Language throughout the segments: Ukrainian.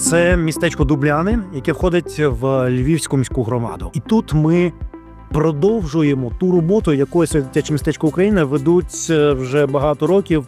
Це містечко Дубляни, яке входить в Львівську міську громаду. І тут ми продовжуємо ту роботу, яку «Своє дитяче містечко України ведуть е, вже багато років,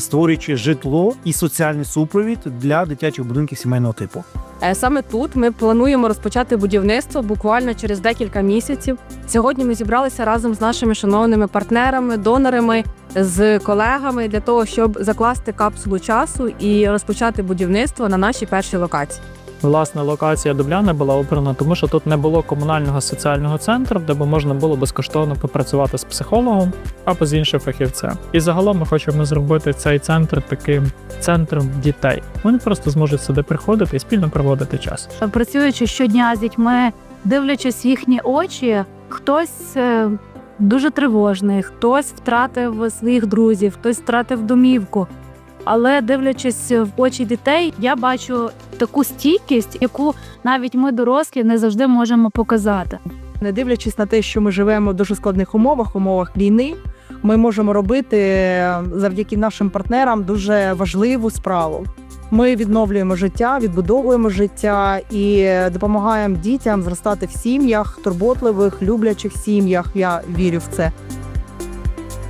створюючи житло і соціальний супровід для дитячих будинків сімейного типу. Е, Саме тут ми плануємо розпочати будівництво буквально через декілька місяців. Сьогодні ми зібралися разом з нашими шановними партнерами, донорами, з колегами для того, щоб закласти капсулу часу і розпочати будівництво на нашій першій локації. Власне, локація Дубляни була обрана, тому що тут не було комунального соціального центру, де б можна було безкоштовно попрацювати з психологом або з іншим фахівцем. І загалом ми хочемо зробити цей центр таким центром дітей. Вони просто зможуть сюди приходити і спільно проводити час. працюючи щодня з дітьми, дивлячись їхні очі, хтось е, дуже тривожний, хтось втратив своїх друзів, хтось втратив домівку. Але дивлячись в очі дітей, я бачу таку стійкість, яку навіть ми, дорослі, не завжди можемо показати. не дивлячись на те, що ми живемо в дуже складних умовах, умовах війни, ми можемо робити завдяки нашим партнерам дуже важливу справу. Ми відновлюємо життя, відбудовуємо життя і допомагаємо дітям зростати в сім'ях, турботливих, люблячих сім'ях. Я вірю в це.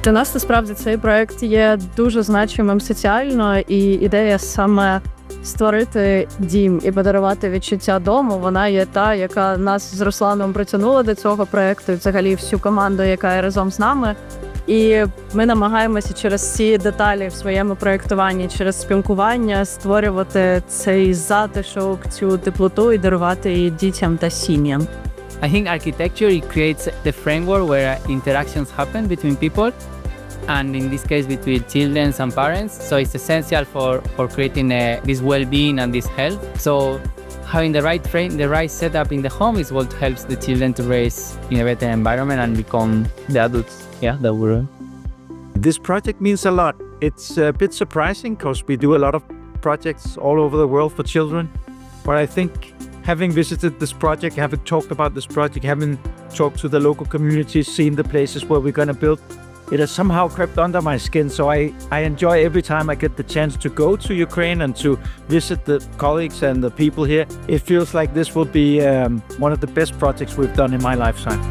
Для нас насправді цей проект є дуже значимим соціально, і ідея саме створити дім і подарувати відчуття дому. Вона є та, яка нас з Русланом притягнула до цього проекту, і взагалі всю команду, яка є разом з нами. І ми намагаємося через ці деталі в своєму проєктуванні, через спілкування створювати цей затишок, цю теплоту і дарувати її дітям та сім'ям. I think architecture it creates the framework where interactions happen between people, and in this case between children and parents. So it's essential for for creating uh, this well-being and this health. So having the right frame, the right setup in the home is what helps the children to raise in a better environment and become the adults. Yeah, that we're. This project means a lot. It's a bit surprising because we do a lot of projects all over the world for children. But I think having visited this project, having talked about this project, having talked to the local communities, seen the places where we're going to build, it has somehow crept under my skin. So I, I enjoy every time I get the chance to go to Ukraine and to visit the colleagues and the people here. It feels like this will be um, one of the best projects we've done in my lifetime.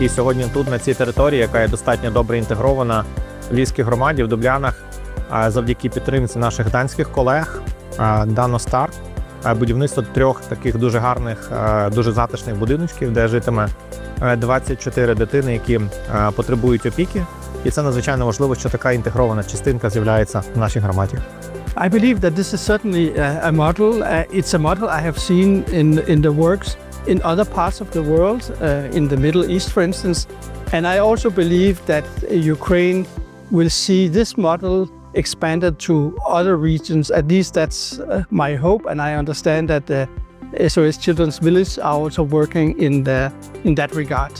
І сьогодні тут, на цій території, яка є достатньо добре інтегрована в Львівській громаді в Дублянах, завдяки підтримці наших данських колег Дано Стар, а, будівництво трьох таких дуже гарних, дуже затишних будиночків, де житиме е, 24 дитини, які потребують опіки. І це надзвичайно важливо, що така інтегрована частинка з'являється в нашій громаді. I believe that this is certainly a, model. It's a model I have seen in in the works in other parts of the world, in the Middle East, for instance. And I also believe that Ukraine will see this model expanded to other regions. At least that's uh, my hope, and I understand that the SOS Children's Village are also working in the in that regard.